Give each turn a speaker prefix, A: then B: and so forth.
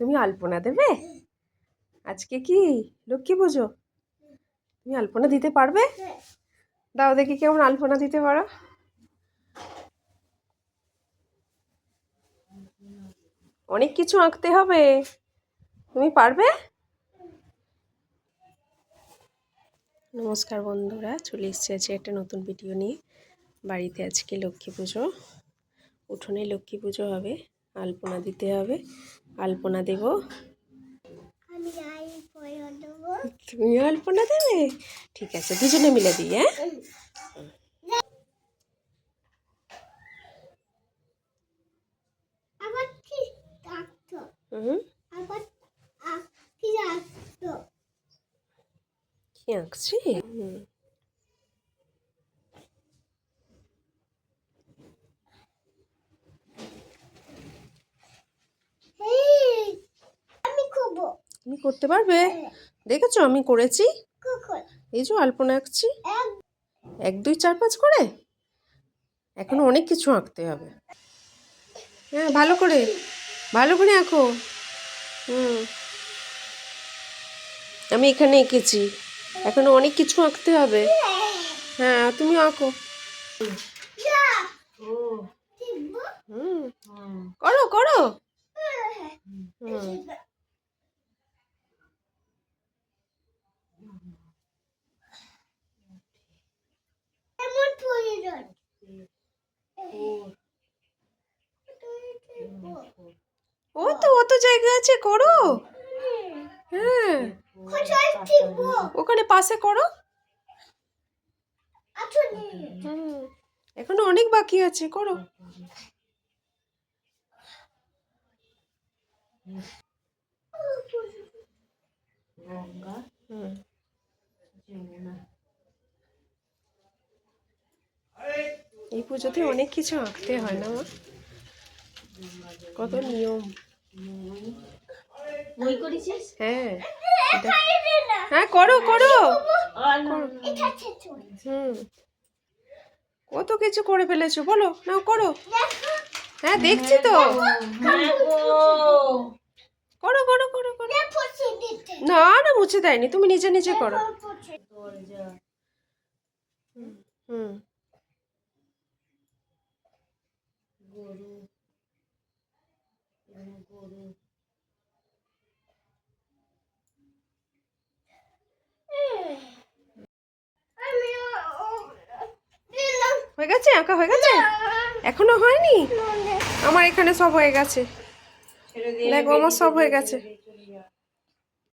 A: তুমি আলপনা দেবে? আজকে কি? লক্ষ্মী পুজো? তুমি আলপনা দিতে পারবে? দাও দেখি কেমন আলপনা দিতে পারো। অনেক কিছু আঁকতে হবে। তুমি পারবে? নমস্কার বন্ধুরা, চলে এসেছি আজকে একটা নতুন ভিডিও নিয়ে। বাড়িতে আজকে লক্ষ্মী পুজো। উঠোনে লক্ষ্মী পুজো হবে। আলপনা দিতে হবে। আলপনা দেব। তুমি আলপনা দেবে? ঠিক আছে দুজনে মিলে দিই হ্যাঁ?
B: কি
A: আঁকছি? হুম
B: এই, আমি খুব
A: তুমি করতে পারবে। দেখেছ আমি করেছি। এই যে আলপনা আঁকছি।
B: এক।
A: এক দুই চার পাঁচ করে? এখনও অনেক কিছু আঁকতে হবে। হ্যাঁ ভালো করে। ভালো করে আঁকো। হুম। আমি এখানে এঁকেছি। এখনও অনেক কিছু আঁকতে হবে। হ্যাঁ তুমি আঁকো
B: যা টিপবো
A: হুম করো করো হুম
B: এমন প্রয়োজন
A: ও তো অত জায়গা আছে, করো। হ্যাঁ ওখানে পাশে করো। এখনও অনেক বাকি আছে, করো। এই পুজোতে অনেক কিছু আঁকতে হয় না কত নিয়ম?
C: বই করেছিস?
A: হ্যাঁ। হ্যাঁ করো করো। হুম। কত কিছু করে ফেলেছো বলো। নাও করো। হ্যাঁ দেখছি তো। করো করো করো করো। না না মুছে দেয়নি। তুমি নিজে নিজে করো। হুম।
B: আমি
A: হয়ে গেছে আঁকা হয়ে গেছে? এখনও হয়নি? আমার এখানে সব হয়ে গেছে। দেখো আমার সব হয়ে গেছে।